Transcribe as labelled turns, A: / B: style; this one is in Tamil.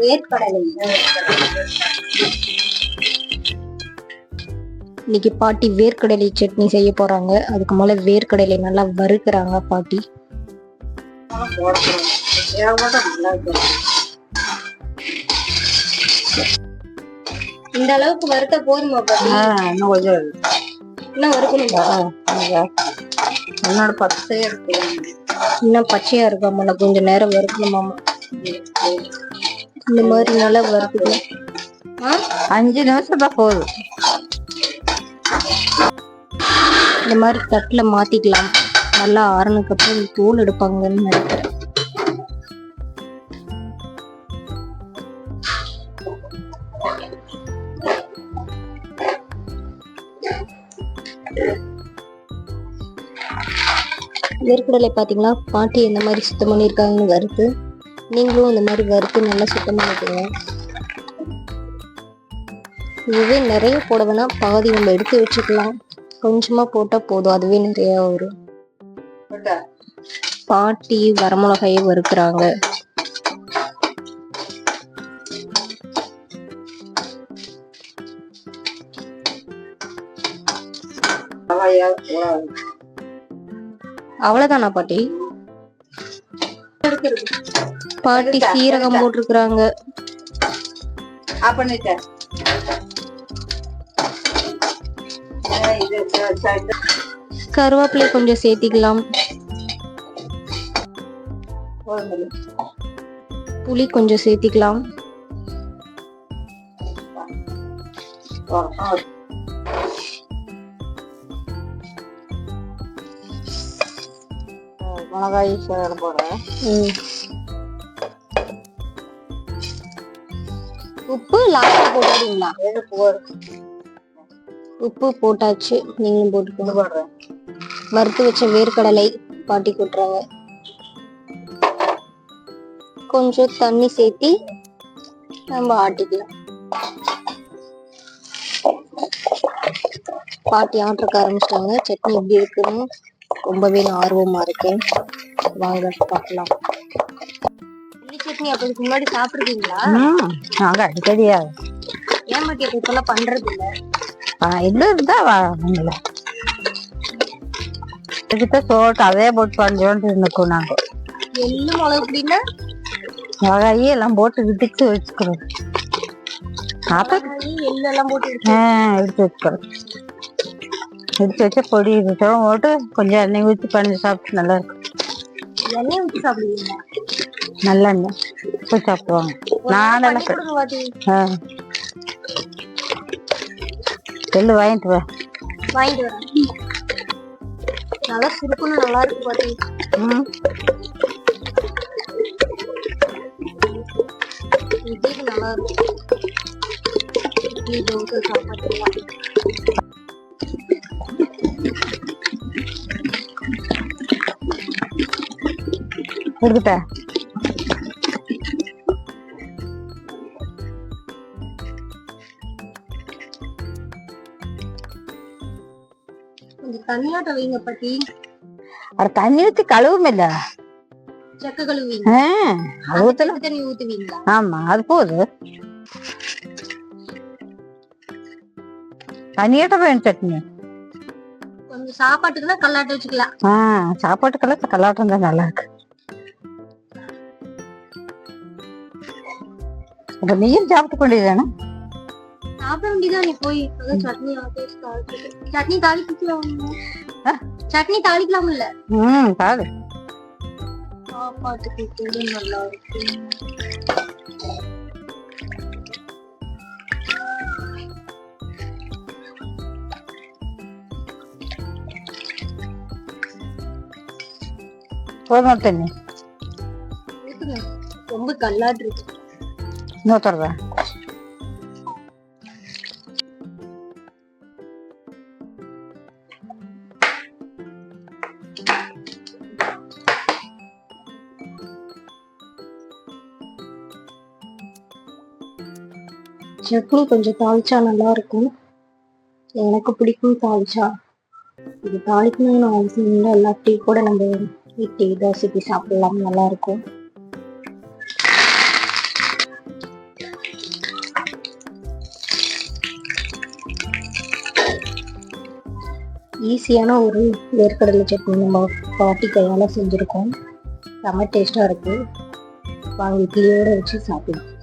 A: வேர்க்கடலை இன்னைக்கு பாட்டி வேர்க்கடலை சட்னி செய்ய போறாங்க. அதுக்கு மேல வேர்க்கடலை நல்லா வறுக்குறாங்க பாட்டி. இந்த அளவுக்கு வறுத்த போதுமா பாட்டி?
B: இன்னும் கொஞ்சம்
A: இன்னும் வறுக்கணுமா?
B: என்னோட பத்தே இருக்கு.
A: இன்னும் பச்சையா இருக்காம கொஞ்சம் நேரம் வறுக்கணுமாமா இந்த மாதிரி நல்லா வறுக்கணும் ஆ?
B: அஞ்சு நிமிஷம் தான் போதும்.
A: இந்த மாதிரி தட்டுல மாத்திக்கலாம். நல்லா ஆறுனதுக்கு அப்புறம் தோல் எடுப்பாங்கன்னு நினைக்கிறேன். வேர்க்கடலை பார்த்தீங்களா? பாட்டி இந்த மாதிரி சுத்தம் பண்ணியிருக்காங்கன்னு வறுத்து நீங்களும் இந்த மாதிரி வறுத்து நல்லா சுத்தம் பண்ணிக்கோங்க. இதுவே நிறைய போட வேணாம் பாதி நம்ம எடுத்து வச்சுக்கலாம். கொஞ்சமா போட்டா போதும் அதுவே நிறைய வரும். பாட்டி வரமிளகாயை வறுக்கிறாங்க. அவ்வளவுதானா பாட்டி? பாட்டி சீரகம் போட்டிருக்கிறாங்க. கருவேப்பிலை கொஞ்சம் சேர்த்திக்கலாம். புளி கொஞ்சம் சேர்த்திக்கலாம்.
B: மிளகாய் சீரகம் போடுறேன்.
A: உப்பு லாஸ்ட் போடுறீங்களா?
B: எது போடுறேன்
A: உப்பு போட்டாச்சு. நீங்களும் போட்டுக்கோங்க.
B: போடுறேன்.
A: வறுத்து வச்ச வேர்க்கடலை பாட்டி கொட்டுறாங்க கொஞ்சம் தண்ணி சேர்த்தி நம்ம ஆட்டிக்கலாம். பாட்டி ஆட்டுறக்க ஆரம்பிச்சிட்டாங்க. சட்னி எப்படி இருக்குன்னு ரொம்பவே ஆர்வமா இருக்கேன் வாங்க பார்க்கலாம் இட்லி சட்னி அப்ப இதுக்கு முன்னாடி சாப்பிடுறீங்களா
B: ம் நாங்க அடிக்கடியா
A: ஏன் அப்ப இப்பெல்லாம் பண்றது இல்ல?
B: இது இருந்தா வாங்கல இதுக்கு சோட்டு அதே போட்டு பஞ்சோண்டு நிற்கும் நாங்க.
A: எள்ளு மிளகு அப்படின்னா
B: மிளகாயி எல்லாம் போட்டு இடிச்சு வச்சுக்கிறோம். அப்ப
A: எல்லாம் போட்டு
B: எடுத்து வச்சுக்கிறோம். எடுத்து வச்ச பொடி இதெல்லாம் போட்டு கொஞ்சம் எண்ணெய் ஊற்றி பண்ணி சாப்பிட்டு நல்லா இருக்கும்
A: எண்ணெய் ஊற்றி சாப்பிடுவீங்களா?
B: நல்லெண்ணெய் போய் சாப்பிடுவாங்க. நானெல்லாம் ஆ. எள்ளு வாங்கிட்டு வா.
A: வாங்கிட்டு வரேன். நல்லா சுருக்குன்னு நல்லா இருக்கு பாட்டி.
B: ம்.
A: இட்லிக்கு நல்லா இருக்கும் இட்லி தோசை சாப்பாட்டுலாம் வைங்க பாட்டி.
B: அது தண்ணி ஊற்றி கழுவும் இல்ல
A: செக்க செக்கு தண்ணி ஊத்துவீங்களா?
B: ஆமா அது போகுது தனியாட்ட வேணும் சட்னி.
A: கொஞ்சம் சாப்பாட்டுக்குன்னா கல்லாட்ட வச்சுக்கலாம்.
B: ஆ சாப்பாட்டுக்கெல்லாம் கல்லாட்டம் தான் நல்லா இருக்கு. கொண்டியதானே
A: சாப்பிட வேண்டியதான் நீ போய் சட்னி தாளிக்கலாம்
B: ஆ?
A: சட்னி தாளிக்கலாம் இல்ல
B: ம் பாரு
A: சாப்பாட்டுக்கு கூட நல்லா இருக்கு.
B: போதும் தண்ணி.
A: ரொம்ப கல்லாட்டு இருக்கு.
B: இன்னொருத்தர்
A: சட்னி கொஞ்சம் தாளிச்சா நல்லா இருக்கும் எனக்கு பிடிக்கும் தாளிச்சா. இது தாளிக்கணும்னு அவசியம் இல்லை. எல்லாத்தையும் கூட நம்ம இட்லி தோசைக்கு சாப்பிடலாம். நல்லா இருக்கும் ஈஸியான ஒரு வேர்க்கடலை சட்னி நம்ம பாட்டி கையால் செஞ்சுருக்கோம். செம்ம டேஸ்ட்டாக இருக்குது வாங்க இட்லியோடு வச்சு சாப்பிடுவோம்